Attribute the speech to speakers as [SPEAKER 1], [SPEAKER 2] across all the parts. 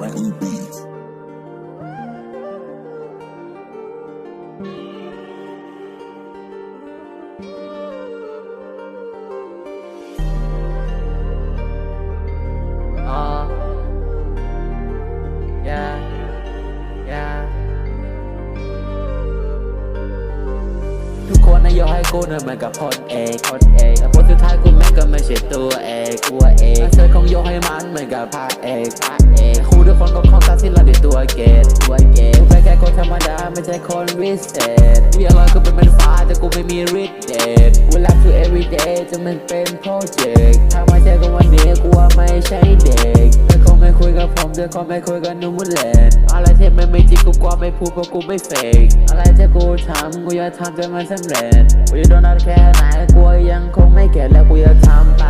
[SPEAKER 1] Ranking Beats.
[SPEAKER 2] อ๋อ yeah yeah ทุกคนนายยกให้กูนั้นเหมือนกับพลเอกพลเอกแต่ผลสุดท้ายกูแม่งก็ไม่ใช่ตัวเอกตัวเอกเธอคงยกให้มันเหมือนกับพระเอกพระ ช่คนวิเศษกูอยากลอยก็เป็นมันฟ้าแต่กูไม่มีฤทธิ์เดชเวลา to every day จะมันเป็นโปรเจกต์ถ้าไม่ใช่ก็วันนี้กูว่าไม่ใช่เด็กเธอคงไม่คุยกับผมเธอคงไม่คุยกับนุ่มมุลเลนอะไรที่มันไม่จริงกูกลัวไม่พูดเพราะกูไม่เฟกอะไรที่กูทำกูอยากทำจนมันสำเร็จกูจะโดนอะไรแค่ไหนกูยังคงไม่เก็ตแล้วกูอยากทำไป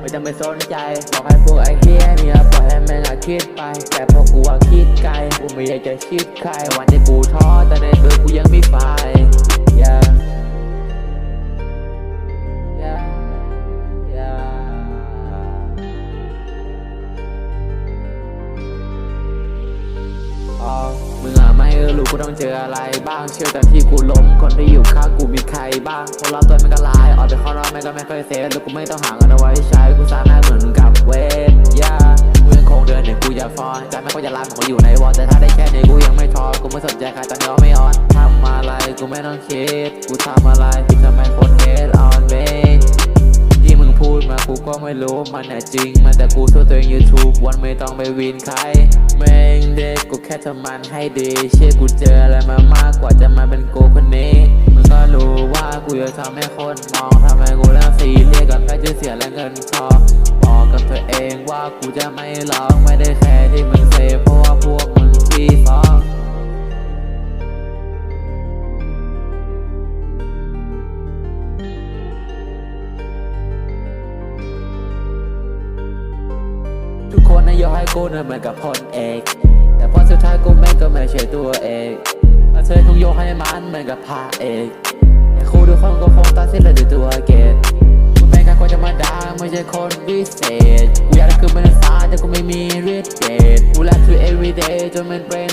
[SPEAKER 2] ไม่ต้องไปสนใจบอกให้พวกไอ้เฮียเนี่ยปล่อยให้ แม่งอะคิดไป แต่พอกูอะคิดไกล กูไม่อยากจะคิดใคร วันที่กูท้อแต่ในตัวกูยังไม่ไป yeah yeah yeah อ๋อมึงอะไม่รู้กูต้องเจออะไรบ้าง เชื่อแตอนที่กูล้มคนที่อยู่ข้างกูมีใครบ้างพวกเราตัวมันก็ลายออกไปข้างนอกไม่ก็ไม่เคยเซฟแล้วกูไม่ต้องหาเงินเอาไว้ใช้กูสร้างหน้าเหมือนกับเวท คงเดินหนึ่งกูอย่าฟอนใจไม่ก็จะลามผมอยู่ในวอลแต่ถ้าได้แค่นี้กูยังไม่ท้อกูไม่สนใจใครตอนนี้ไม่ออนทำอะไรกูไม่ต้องคิดกูทำอะไรผิดทำไมคนเฮดออนเวที่มึงพูดมากูก็ไม่รู้มันแน่จริงมาแต่กูสู้ตัวเองยูทุกวันไม่ต้องไปวินใครแม่งเด็กกูแค่ทำมันให้ดีเชื่อกูเจออะไรมามากกว่าจะมาเป็นกูคนนี้มึงก็รู้ว่ากูจะทำให้คนมองทำไมกูเรื่องซีเรียสกับแค่ชื่อเสียและเงินทอ งบอกกับตัวเองว่ากูจะไม่ร้องไม่ได้แค่ที่มึงเซเพราะว่าพวกมึงที่ฟ้องทุกคนนายยกให้กูนั้นเหมือนกับพลเอกแต่พอสุดท้ายกูแม่งก็ไม่ใช่ตัวเอกแล้วเธอคงยกให้มันเหมือนกับพระเอกแต่ครูทุกคนก็คงตัดสินเราด้วยตัวเกตกูเป็นแค่คนธรรมดาไม่ใช่คนพิเศษ to my brain.